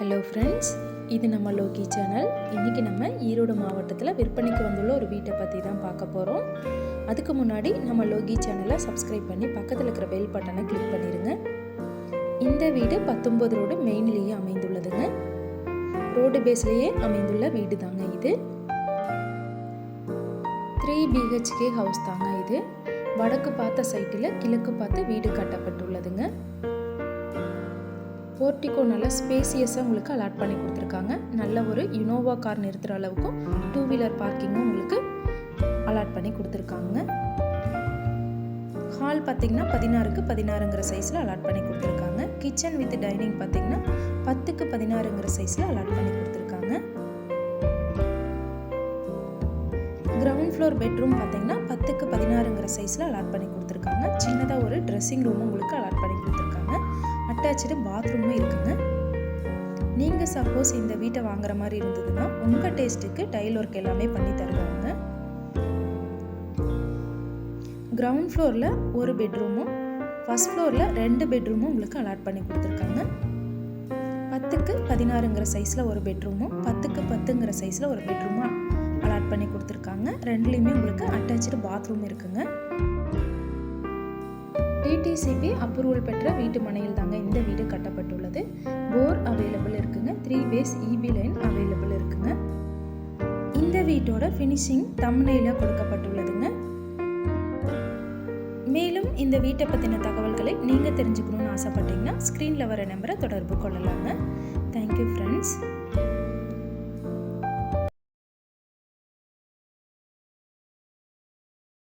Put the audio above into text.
Hello friends இது நம்ம Loki channel இன்றைக்கி நம்ம ஈரோடு மாவட்டத்தில் விற்பனைக்கு வந்துள்ள ஒரு வீட்டை பற்றி தான் பார்க்க போகிறோம் அதுக்கு முன்னாடி நம்ம லோகி சேனலை சப்ஸ்கிரைப் பண்ணி பக்கத்தில் இருக்கிற பெல் பட்டனை கிளிக் பண்ணிடுங்க இந்த வீடு பத்தொம்பது ரோடு மெயின்லேயே அமைந்துள்ளதுங்க. ரோடு பேஸ்லேயே அமைந்துள்ள வீடு தாங்க இது த்ரீ பிஹெச்கே ஹவுஸ் தாங்க இது. வடக்கு பார்த்த சைட்டில் கிழக்கு பார்த்து வீடு கட்டப்பட்டுள்ளதுங்க. போர்ட்டிகோ நல்ல ஸ்பேசியஸாக உங்களுக்கு அலாட் பண்ணி கொடுத்துருக்காங்க. நல்ல ஒரு இனோவா கார் நிறுத்துகிற அளவுக்கும் டூ வீலர் பார்க்கிங்கும் உங்களுக்கு அலாட் பண்ணி கொடுத்துருக்காங்க. ஹால் பார்த்தீங்கன்னா பதினாறுக்கு பதினாறுங்கிற சைஸில் அலாட் பண்ணி கொடுத்துருக்காங்க. கிச்சன் வித் டைனிங் பார்த்தீங்கன்னா பத்துக்கு பதினாறுங்கிற சைஸில் அலாட் பண்ணி கொடுத்துருக்காங்க. கிரவுண்ட் ஃப்ளோர் பெட்ரூம் பார்த்தீங்கன்னா பத்துக்கு பதினாறுங்கிற சைஸில் அலாட் பண்ணி கொடுத்துருக்காங்க. சின்னதாக ஒரு ட்ரெஸ்ஸிங் ரூமும் உங்களுக்கு அலாட் பண்ணி கொடுத்துருக்காங்க. அட்டாச்சு பாத்ரூமும் இருக்குங்க. நீங்கள் சப்போஸ் இந்த வீட்டை வாங்குற மாதிரி இருந்ததுன்னா உங்கள் டேஸ்ட்டுக்கு டைல் ஒர்க் எல்லாமே பண்ணி தருவாங்க. கிரவுண்ட் ஃப்ளோரில் ஒரு பெட்ரூமும் ஃபஸ்ட் ஃப்ளோரில் ரெண்டு பெட்ரூமும் உங்களுக்கு அலாட் பண்ணி கொடுத்துருக்காங்க. பத்துக்கு பதினாறுங்கிற சைஸில் ஒரு பெட்ரூமும் பத்துக்கு பத்துங்கிற சைஸில் ஒரு பெட்ரூமும் அலாட் பண்ணி கொடுத்துருக்காங்க. ரெண்டுலேயுமே உங்களுக்கு அட்டாச்சு பாத்ரூம் இருக்குங்க. டிடிசிபி அப்ரூவல் பெற்ற வீட்டு மனையில் தாங்க இந்த வீடு கட்டப்பட்டுள்ளது. போர் அவைலபிள் இருக்குங்க. Three phase EB line available இருக்குங்க. இந்த வீட்டோட ஃபினிஷிங் தம்னையில் கொடுக்கப்பட்டுள்ளதுங்க. மேலும் இந்த வீட்டை பற்றின தகவல்களை நீங்கள் தெரிஞ்சுக்கணும்னு ஆசைப்பட்டீங்கன்னா ஸ்க்ரீனில் வர நம்பரை தொடர்பு கொள்ளலாங்க. Thank you friends